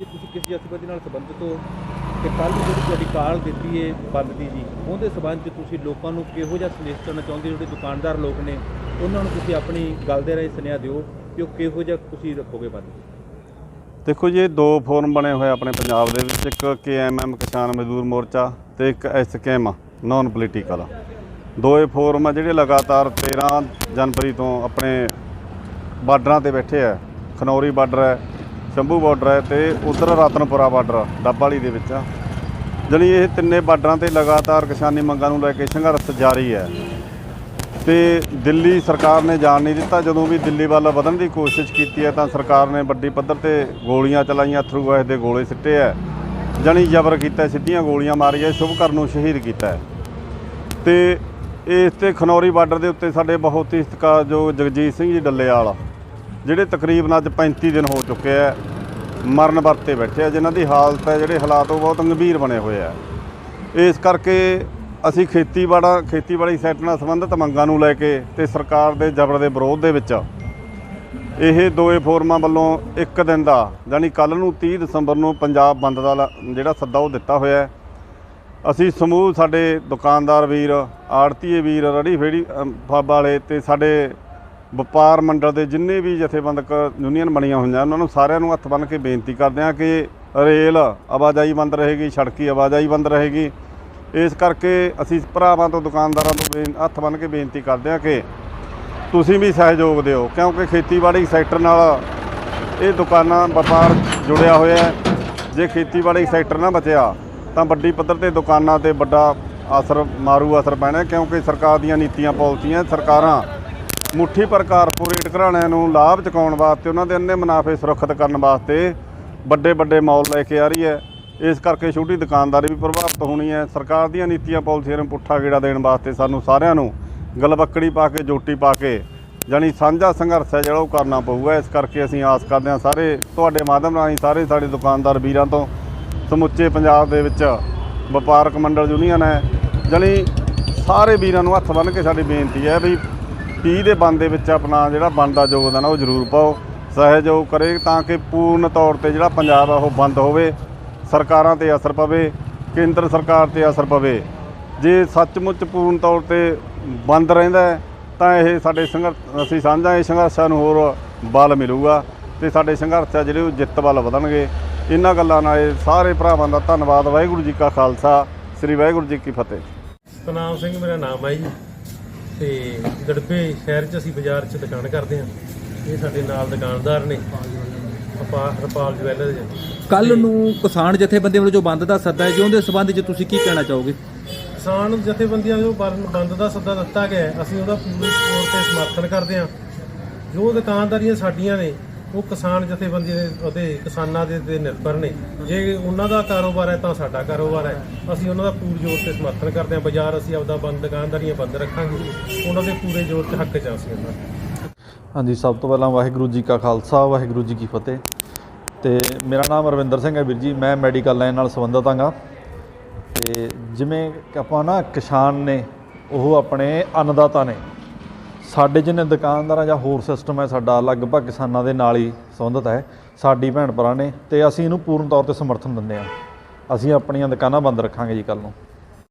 ਤੁਸੀਂ ਕਿਸ ਜਥੇਬੰਦੀ ਨਾਲ ਸੰਬੰਧਿਤ ਹੋ ਤੇ ਕੱਲ੍ਹ ਨੂੰ ਜਿਹੜੀ ਤੁਹਾਡੀ ਕਾਲ ਦਿੱਤੀ ਹੈ ਬੰਦ ਦੀ ਜੀ, ਉਹਦੇ ਸਬੰਧ 'ਚ ਤੁਸੀਂ ਲੋਕਾਂ ਨੂੰ ਕਿਹੋ ਜਿਹਾ ਸੰਦੇਸ਼ ਕਰਨਾ ਚਾਹੁੰਦੇ ਹੋ? ਜਿਹੜੇ ਦੁਕਾਨਦਾਰ ਲੋਕ ਨੇ, ਉਹਨਾਂ ਨੂੰ ਤੁਸੀਂ ਆਪਣੀ ਗੱਲ ਦੇ ਰਾਹੀਂ ਸੁਨੇਹਾ ਦਿਓ ਕਿ ਉਹ ਕਿਹੋ ਜਿਹਾ ਤੁਸੀਂ ਰੱਖੋਗੇ ਬੰਦ। ਦੇਖੋ ਜੀ ਇਹ ਦੋ ਫੋਰਮ ਬਣੇ ਹੋਏ ਆਪਣੇ ਪੰਜਾਬ ਦੇ ਵਿੱਚ, ਇੱਕ ਕੇਐਮਐਮ ਕਿਸਾਨ ਮਜ਼ਦੂਰ ਮੋਰਚਾ ਤੇ ਇੱਕ ਐਸਕੇਐਮ ਨਾਨ ਪੋਲੀਟੀਕਲ ਦੋਏ ਫੋਰਮ ਆ ਜਿਹੜੇ ਲਗਾਤਾਰ 13 ਜਨਵਰੀ ਤੋਂ ਆਪਣੇ ਬਾਰਡਰਾਂ ਤੇ ਬੈਠੇ ਆ। ਖਨੌਰੀ ਬਾਰਡਰ ਹੈ ਸ਼ੰਭੂ ਬਾਰਡਰ ਹੈ ਤੇ ਉਧਰ ਰਤਨਪੁਰਾ ਬਾਰਡਰ ਡੱਬ ਵਾਲੀ ਦੇ ਵਿੱਚ। ਆ ਜਾਣੀ ਇਹ ਤਿੰਨੇ ਬਾਰਡਰਾਂ ਤੇ ਲਗਾਤਾਰ ਕਿਸਾਨੀ ਮੰਗਾਂ ਨੂੰ ਲੈ ਕੇ ਸੰਘਰਸ਼ ਜਾਰੀ ਹੈ। ਤੇ ਦਿੱਲੀ ਸਰਕਾਰ ਨੇ ਜਾਣ ਨਹੀਂ ਦਿੱਤਾ। ਜਦੋਂ ਵੀ ਦਿੱਲੀ ਵੱਲ ਵਧਣ ਦੀ ਕੋਸ਼ਿਸ਼ ਕੀਤੀ ਹੈ ਤਾਂ ਸਰਕਾਰ ਨੇ ਵੱਡੀ ਪੱਧਰ ਤੇ ਗੋਲੀਆਂ ਚਲਾਈਆਂ ਥਰੂ ਗੈਸ ਦੇ ਗੋਲੇ ਸਿੱਟੇ ਹੈ। ਜਣੀ ਜ਼ਬਰ ਕੀਤਾ, ਸਿੱਧੀਆਂ ਗੋਲੀਆਂ ਮਾਰੀਆਂ ਸ਼ੁਭਕਰ ਨੂੰ ਸ਼ਹੀਦ ਕੀਤਾ ਹੈ। ਤੇ ਇਸ ਤੇ ਖਨੌਰੀ ਬਾਰਡਰ ਦੇ ਉੱਤੇ ਸਾਡੇ ਬਹੁਤ ਹੀ ਸਤਿਕਾਰਯੋਗ ਜਗਜੀਤ ਸਿੰਘ ਜੀ ਡੱਲੇਵਾਲ ਜਿਹੜੇ ਤਕਰੀਬਨ ਅੱਜ 35 ਦਿਨ ਹੋ ਚੁੱਕੇ ਆ ਮਰਨ ਵਰਤੇ ਬੈਠੇ ਆ ਜਿਨ੍ਹਾਂ ਦੀ ਹਾਲਤ ਹੈ ਜਿਹੜੇ ਹਾਲਾਤ ਉਹ ਬਹੁਤ ਗੰਭੀਰ ਬਣੇ ਹੋਏ ਆ। ਇਸ ਕਰਕੇ ਅਸੀਂ ਖੇਤੀਬਾੜਾ ਖੇਤੀਬਾੜੀ ਸੈਕਟਰ ਨਾਲ ਸੰਬੰਧਿਤ ਮੰਗਾਂ ਨੂੰ ਲੈ ਕੇ ਤੇ ਸਰਕਾਰ ਦੇ ਜ਼ਬਰ ਦੇ ਵਿਰੋਧ ਦੇ ਵਿੱਚ ਇਹ ਦੋਏ ਫੋਰਮਾਂ ਵੱਲੋਂ ਇੱਕ ਦਿਨ ਦਾ ਯਾਨੀ ਕੱਲ ਨੂੰ 30 ਦਸੰਬਰ ਨੂੰ ਪੰਜਾਬ ਬੰਦ ਦਾ ਲਾ- ਜਿਹੜਾ ਸੱਦਾ ਉਹ ਦਿੱਤਾ ਹੋਇਆ ਅਸੀਂ ਸਮੂਹ ਸਾਡੇ ਦੁਕਾਨਦਾਰ ਵੀਰ ਆੜਤੀਏ ਵੀਰ ਰੜੀ ਫੇੜੀ ਅਮ, ਫੱਬ ਵਾਲੇ ਤੇ ਸਾਡੇ ਵਪਾਰ ਮੰਡਲ ਦੇ ਜਿੰਨੇ ਵੀ ਜਥੇਬੰਦਕ ਯੂਨੀਅਨ ਬਣੀਆਂ ਹੋਈਆਂ, ਉਹਨਾਂ ਨੂੰ ਸਾਰਿਆਂ ਨੂੰ ਹੱਥ ਬੰਨ੍ਹ ਕੇ ਬੇਨਤੀ ਕਰਦੇ ਹਾਂ ਕਿ ਰੇਲ ਆਵਾਜਾਈ ਬੰਦ ਰਹੇਗੀ, ਸੜਕੀ ਆਵਾਜਾਈ ਬੰਦ ਰਹੇਗੀ। ਇਸ ਕਰਕੇ ਅਸੀਂ ਭਰਾਵਾਂ ਤੋਂ, ਦੁਕਾਨਦਾਰਾਂ ਤੋਂ ਬੇਨ- ਹੱਥ ਬੰਨ੍ਹ ਕੇ ਬੇਨਤੀ ਕਰਦੇ ਹਾਂ ਕਿ ਤੁਸੀਂ ਵੀ ਸਹਿਯੋਗ ਦਿਓ, ਕਿਉਂਕਿ ਖੇਤੀਬਾੜੀ ਸੈਕਟਰ ਨਾਲ ਇਹ ਦੁਕਾਨਾਂ, ਵਪਾਰ ਜੁੜਿਆ ਹੋਇਆ ਹੈ। ਜੇ ਖੇਤੀਬਾੜੀ ਸੈਕਟਰ ਨਾ ਬਚਿਆ, ਤਾਂ ਵੱਡੀ ਪੱਧਰ ਤੇ ਦੁਕਾਨਾਂ ਤੇ ਵੱਡਾ ਅਸਰ, ਮਾਰੂ ਅਸਰ ਪੈਣਾ ਕਿਉਂਕਿ ਸਰਕਾਰ ਦੀਆਂ ਨੀਤੀਆਂ ਪਾਲਿਸੀਆਂ ਸਰਕਾਰਾਂ ਮੁੱਠੀ ਪਰ ਕਾਰਪੋਰੇਟ ਘਰਾਣਿਆਂ ਨੂੰ ਲਾਭ ਚੁਕਾਉਣ ਵਾਸਤੇ ਉਹਨਾਂ ਦੇ ਅੰਨੇ ਮੁਨਾਫੇ ਸੁਰੱਖਿਅਤ ਕਰਨ ਵਾਸਤੇ ਵੱਡੇ ਵੱਡੇ ਮੌਲ ਲੈ ਕੇ ਆ ਰਹੀ ਹੈ। ਇਸ ਕਰਕੇ ਛੋਟੀ ਦੁਕਾਨਦਾਰੀ ਵੀ ਪ੍ਰਭਾਵਿਤ ਹੋਣੀ ਹੈ। ਸਰਕਾਰ ਦੀਆਂ ਨੀਤੀਆਂ ਪਾਲਿਸੀਆਂ ਨੂੰ ਪੁੱਠਾ ਗੇੜਾ ਦੇਣ ਵਾਸਤੇ ਸਾਨੂੰ ਸਾਰਿਆਂ ਨੂੰ ਗਲਬੱਕੜੀ ਪਾ ਕੇ, ਜੋਟੀ ਪਾ ਕੇ ਜਾਣੀ ਸਾਂਝਾ ਸੰਘਰਸ਼ ਹੈ ਜਿਹੜਾ ਉਹ ਕਰਨਾ ਪਊਗਾ। ਇਸ ਕਰਕੇ ਅਸੀਂ ਆਸ ਕਰਦੇ ਹਾਂ ਸਾਰੇ ਤੁਹਾਡੇ ਮਾਧਿਅਮ ਰਾਹੀਂ ਸਾਰੇ ਸਾਡੇ ਦੁਕਾਨਦਾਰ ਵੀਰਾਂ ਤੋਂ ਸਮੁੱਚੇ ਪੰਜਾਬ ਦੇ ਵਿੱਚ ਵਪਾਰਕ ਮੰਡਲ ਯੂਨੀਅਨ ਹੈ। ਜਾਣੀ ਸਾਰੇ ਵੀਰਾਂ ਨੂੰ ਹੱਥ ਬੰਨ੍ਹ ਕੇ ਸਾਡੀ ਬੇਨਤੀ ਹੈ ਵੀ 30 ਦੇ ਬੰਦ ਦੇ ਵਿੱਚ ਆਪਣਾ ਜਿਹੜਾ ਬਣਦਾ ਯੋਗਦਾਨ ਆ, ਉਹ ਜ਼ਰੂਰ ਪਾਓ, ਸਹਿਯੋਗ ਕਰੇ ਤਾਂ ਕਿ ਪੂਰਨ ਤੌਰ ਤੇ ਜਿਹੜਾ ਪੰਜਾਬ ਆ, ਉਹ ਬੰਦ ਹੋਵੇ, ਸਰਕਾਰਾਂ ਤੇ ਅਸਰ ਪਵੇ, ਕੇਂਦਰ ਸਰਕਾਰ ਤੇ ਅਸਰ ਪਵੇ। ਜੇ ਸੱਚਮੁੱਚ ਪੂਰਨ ਤੌਰ ਤੇ ਬੰਦ ਰਹਿੰਦਾ ਤਾਂ ਇਹ ਸਾਡੇ ਸੰਘਰਸ਼, ਅਸੀਂ ਸਾਂਝਾ ਇਹ ਸੰਘਰਸ਼ਾਂ ਨੂੰ ਹੋਰ ਬਲ ਮਿਲੂਗਾ ਤੇ ਸਾਡੇ ਸੰਘਰਸ਼ ਆ ਜਿਹੜੇ ਉਹ ਜਿੱਤ ਵੱਲ ਵਧਣਗੇ। ਇਹਨਾਂ ਗੱਲਾਂ ਨਾਲ ਇਹ ਸਾਰੇ ਭਰਾਵਾਂ ਦਾ ਧੰਨਵਾਦ। ਵਾਹਿਗੁਰੂ ਜੀ ਕਾ ਖਾਲਸਾ, ਸ੍ਰੀ ਵਾਹਿਗੁਰੂ ਜੀ ਕੀ ਫਤਿਹ। ਸਤਨਾਮ ਸਿੰਘ, ਮੇਰਾ ਨਾਮ ਹੈ ਜੀ। ਤੇ ਗੜਬੇ ਸ਼ਹਿਰ 'ਚ ਅਸੀਂ ਬਾਜ਼ਾਰ 'ਚ ਦੁਕਾਨ ਕਰਦੇ ਹਾਂ। ਇਹ ਸਾਡੇ ਨਾਲ ਦੁਕਾਨਦਾਰ ਨੇ। ਅਪਾਰ ਹਰਪਾਲ ਜਵੈਲਰ ਜੀ ਕੱਲ ਨੂੰ ਕਿਸਾਨ ਜਥੇਬੰਦੀਆਂ ਵੱਲੋਂ ਜੋ ਬੰਦ ਦਾ ਸੱਦਾ ਹੈ ਜੀ ਉਹਦੇ ਸਬੰਧ 'ਚ ਤੁਸੀਂ ਕੀ ਕਹਿਣਾ ਚਾਹੋਗੇ? ਕਿਸਾਨ ਜਥੇਬੰਦੀਆਂ ਜੋ ਬੰਦ ਬੰਦ ਦਾ ਸੱਦਾ ਦਿੱਤਾ ਗਿਆ ਅਸੀਂ ਉਹਦਾ ਪੂਰੀ ਤੌਰ ਤੇ ਸਮਰਥਨ ਕਰਦੇ ਹਾਂ। ਜੋ ਦੁਕਾਨਦਾਰੀਆਂ ਸਾਡੀਆਂ ਨੇ ਉਹ ਕਿਸਾਨ ਜਥੇਬੰਦੀ ਦੇ ਉਹਦੇ ਕਿਸਾਨਾਂ ਦੇ ਤੇ ਨਿਰਭਰ ਨੇ। ਜੇ ਉਹਨਾਂ ਦਾ ਕਾਰੋਬਾਰ ਹੈ ਤਾਂ ਸਾਡਾ ਕਾਰੋਬਾਰ ਹੈ। ਅਸੀਂ ਉਹਨਾਂ ਦਾ ਪੂਰੇ ਜ਼ੋਰ ਤੇ ਸਮਰਥਨ ਕਰਦੇ ਹਾਂ। ਬਾਜ਼ਾਰ ਅਸੀਂ ਆਪਦਾ ਬੰਦ, ਦੁਕਾਨਦਾਰੀਆਂ ਬੰਦ ਰੱਖਾਂਗੇ। ਉਹਨਾਂ ਦੇ ਪੂਰੇ ਜ਼ੋਰ ਤੇ ਹੱਕ 'ਚ ਅਸੀਂ ਉਹਨਾਂ ਦੇ। ਹਾਂਜੀ, ਸਭ ਤੋਂ ਪਹਿਲਾਂ ਵਾਹਿਗੁਰੂ ਜੀ ਕਾ ਖਾਲਸਾ, ਵਾਹਿਗੁਰੂ ਜੀ ਕੀ ਫਤਿਹ। ਤੇ ਮੇਰਾ ਨਾਮ ਅਰਵਿੰਦਰ ਸਿੰਘ ਹੈ ਵੀਰ ਜੀ। ਮੈਂ ਮੈਡੀਕਲ ਲਾਈਨ ਨਾਲ ਸੰਬੰਧਿਤ ਹਾਂਗਾ। ਤੇ ਜਿਵੇਂ ਆਪਾਂ ਨਾ ਕਿਸਾਨ ਨੇ, ਉਹ ਆਪਣੇ ਅੰਨਦਾਤਾ ਨੇ। ਸਾਡੇ ਜਿੰਨੇ ਦੁਕਾਨਦਾਰਾਂ ਜਾਂ ਹੋਰ ਸਿਸਟਮ ਹੈ, ਸਾਡਾ ਲਗਭਗ ਕਿਸਾਨਾਂ ਦੇ ਨਾਲ ਹੀ ਸੰਬੰਧਿਤ ਹੈ, ਸਾਡੀ ਭੈਣ ਭਰਾ ਨੇ ਤੇ ਅਸੀਂ ਇਹਨੂੰ ਪੂਰਨ ਤੌਰ ਤੇ ਸਮਰਥਨ ਦਿੰਦੇ ਹਾਂ। ਅਸੀਂ ਆਪਣੀਆਂ ਦੁਕਾਨਾਂ ਬੰਦ ਰੱਖਾਂਗੇ ਜੀ ਕੱਲ ਨੂੰ।